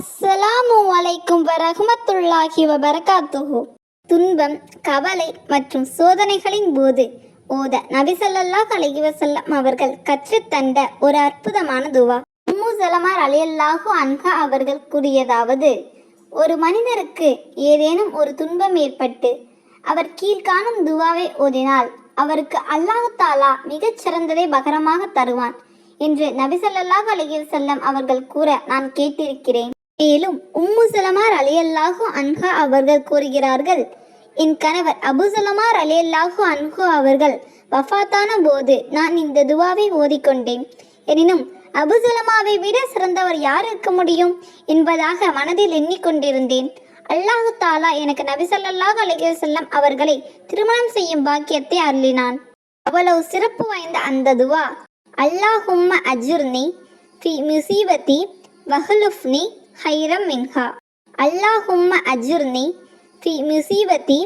அஸ்ஸலாமு அலைக்கும் வரஹமத்துல்லாஹி வபரகாத்துஹு. துன்பம் கவலை மற்றும் சோதனைகளின் போது ஓத நபி ஸல்லல்லாஹு அலைஹி அவர்கள் அவர்கள் கற்றுத்தந்த ஒரு அற்புதமான துவா. உம்மு சலமார் அலியல்லாஹு அன்ஹா அவர்கள் கூறியதாவது ஒரு மனிதருக்கு ஏதேனும் ஒரு துன்பம் ஏற்பட்டு அவர் கீழ்காணும் துவாவை ஓதினால் அவருக்கு அல்லாஹ் தாலா மிகச் சிறந்ததை பகரமாக தருவான் என்று நபிசல்லாஹ் அலைஹி வஸல்லம் அவர்கள் கூற நான் கேட்டிருக்கிறேன். மேலும் உம்மு சலமார் அலியல்லாஹு அன்ஹா அவர்கள் கூறுகிறார்கள் என் கணவர் அபு சலமார் அலியல்லாஹு அன்ஹு அவர்கள் வஃபாத்தான போது நான் இந்த துவாவை ஓதிக்கொண்டேன். எனினும் அபு சலமாவை விட சிறந்தவர் யார் இருக்க முடியும் என்பதாக மனதில் எண்ணிக்கொண்டிருந்தேன் அல்லாஹு தாலா எனக்கு நபிசல்லாஹ் ஸல்லல்லாஹு அலைஹி அவர்களை திருமணம் செய்யும் பாக்கியத்தை அருளினான். அவ்வளவு சிறப்பு வாய்ந்த அந்த துவா அல்லாஹும்ம அஜுர்னி ஃபி முசீபத்தி வஹலுஃப்னி ஹைரம் மின்ஹா. அல்லாஹும்ம அஜுர்னி ஃபி முசீபத்தி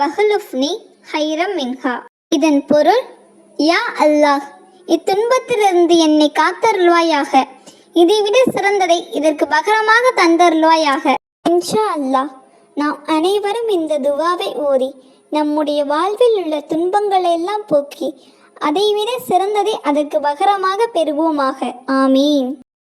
வஹலுஃப்னி ஹைரம் மின்ஹா. இதன் பொருள் யா அல்லாஹ் இத்துன்பத்திலிருந்து என்னை காத்தருள்வாயாக. இதைவிட சிறந்ததை இதற்கு பகரமாக தந்தருள்வாயாக. இன்ஷா அல்லாஹ் நாம் அனைவரும் இந்த துவாவை ஓதி நம்முடைய வாழ்வில் உள்ள துன்பங்களை எல்லாம் போக்கி அதைவிட சிறந்ததை அதற்கு பகரமாக பெறுவோமாக. ஆமீன்.